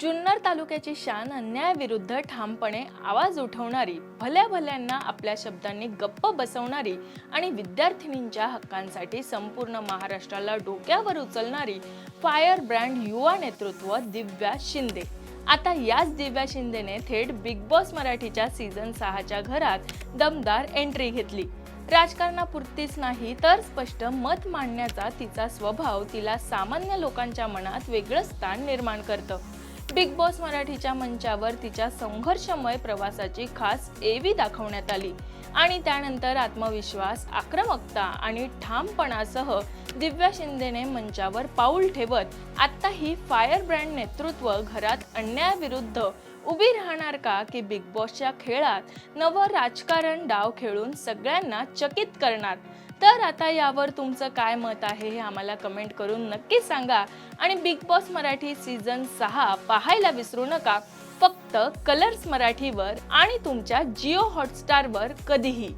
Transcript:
जुन्नर तालुक्याची शान अन्यायाविरुद्ध ठामपणे आवाज उठवणारी भल्या भल्यांना आपल्या शब्दांनी गप्प बसवणारी आणि विद्यार्थिनींच्या हक्कांसाठी संपूर्ण महाराष्ट्राला डोक्यावर उचलणारी फायर ब्रँड युवा नेतृत्व दिव्या शिंदे. आता याच दिव्या शिंदेने थेट बिग बॉस मराठीच्या सीझन सहाच्या घरात दमदार एंट्री घेतली. राजकारणापुरतीच नाही तर स्पष्ट मत मांडण्याचा तिचा स्वभाव तिला सामान्य लोकांच्या मनात वेगळं स्थान निर्माण करतं. बिग बॉस मराठीच्या मंचावर तिच्या संघर्षमय प्रवासाची खास एवी दाखवण्यात आली. आणि त्यानंतर आत्मविश्वास आक्रमकता आणि ठामपणासह दिव्या शिंदेने मंचावर पाऊल ठेवत आत्ता ही फायर ब्रँड नेतृत्व घरात अन्यायाविरुद्ध उभी राहणार का की बिग बॉसच्या खेळात नवं राजकारण डाव खेळून सगळ्यांना चकित करणार? तर आता यावर तुमचं काय मत आहे हे आम्हाला कमेंट करून नक्की सांगा. आणि बिग बॉस मराठी सीझन सहा पाहायला विसरू नका. फक्त कलर्स मराठीवर आणि तुमच्या जिओ हॉटस्टारवर कधीही.